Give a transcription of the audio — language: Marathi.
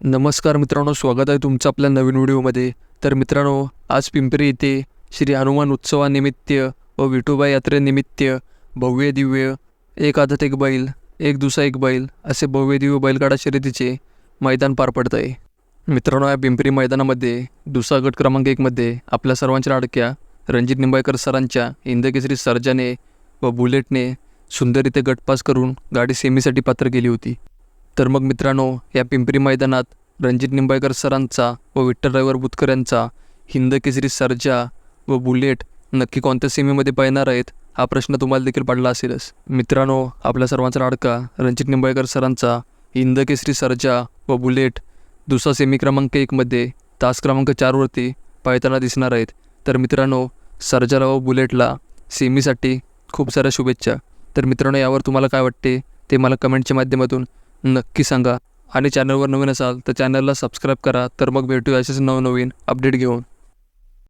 नमस्कार मित्रांनो स्वागत आहे तुमचं आपल्या नवीन व्हिडिओमध्ये. तर मित्रांनो आज पिंपरी येथे श्री हनुमान उत्सवानिमित्त व विठोबा यात्रेनिमित्त भव्य दिव्य एक आदत एक बैल एक दुसा एक बैल असे भव्य दिव्य बैलगाडा शर्यतीचे मैदान पार पडत आहे मित्रांनो या पिंपरी मैदानामध्ये दुसरा गट क्रमांक एकमध्ये आपल्या सर्वांच्या लाडक्या रणजित निंबाळकर सरांच्या इंदकेसरी सर्जाने व बुलेटने सुंदर इथे गटपास करून गाडी सेमीसाठी पात्र केली होती. तर मग मित्रांनो या पिंपरी मैदानात रणजित निंबाळकर सरांचा व विठ्ठल रविवार बुतकर यांचा हिंद केसरी सर्जा व बुलेट नक्की कोणत्या सेमीमध्ये पळणार आहेत हा प्रश्न तुम्हाला देखील पडला असेलच. मित्रांनो आपल्या सर्वांचा लाडका रणजित निंबाळकर सरांचा हिंद केसरी सर्जा व बुलेट दुसरा सेमी क्रमांक एकमध्ये तास क्रमांक चारवरती पाळताना दिसणार आहेत. तर मित्रांनो सर्जाला व बुलेटला सेमीसाठी खूप साऱ्या शुभेच्छा. तर मित्रांनो यावर तुम्हाला काय वाटते ते मला कमेंटच्या माध्यमातून नक्की सांगा. आणि चॅनलवर नवीन असाल तर चॅनलला सबस्क्राईब करा. तर मग भेटूया असेच नवनवीन अपडेट घेऊन.